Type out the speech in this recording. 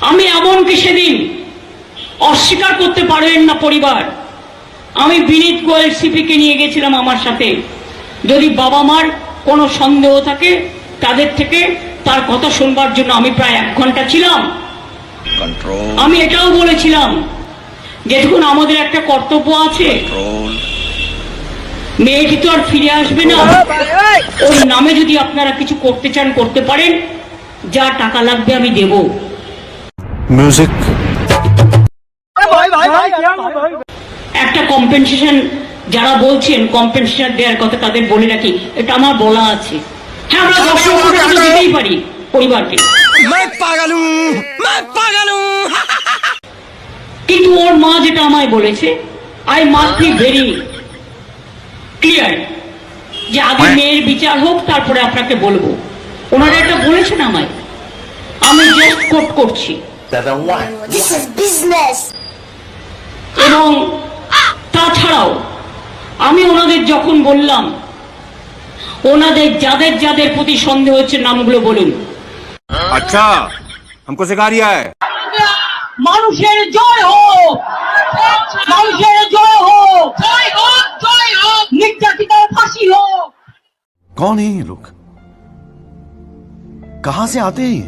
আমি এমনকি সেদিন অস্বীকার করতে পারবেন না পরিবার। আমি বিনীত গোয়েল সিপিকে নিয়ে গেছিলাম আমার সাথে। যদি বাবা মার কোনো সন্দেহ থাকে তাদের থেকে তার কথা শুনবার জন্য আমি প্রায় এক ঘণ্টা ছিলাম। আমি এটাও বলেছিলাম যে দেখুন আমাদের একটা কর্তব্য আছে। মেয়েটি তো আর ফিরে আসবে না। ওর নামে যদি আপনারা কিছু করতে চান করতে পারেন। যা টাকা লাগবে আমি দেব। মিউজিক একটা কম্পেনসেশন যারা বলছেন কম্পেনসেশন দেওয়ার কথা তাদের বলে রাখি এটা আমার বলা আছে। হ্যাঁ, পারি পরিবারকে। কিন্তু ওর মা যেটা আমায় বলেছে I must be very clear যে আগে মেয়ের বিচার হোক তারপরে আপনাকে বলব। ওনারা এটা বলেছেন আমায়। আমি জাস্ট কোট করছি। This is business. এবং তাছাড়াও আমি ওনাদের যখন বললাম ওনাদের যাদের যাদের প্রতি সন্দেহ হচ্ছে নামগুলো বলুন अच्छा हमको सिखा रिया है মানুষের জয় হোক মানুষের জয় হোক জয় হোক জয় হোক নির্যাতিতার ফাঁসি হোক कौन है ये लोग कहां से आते हैं ये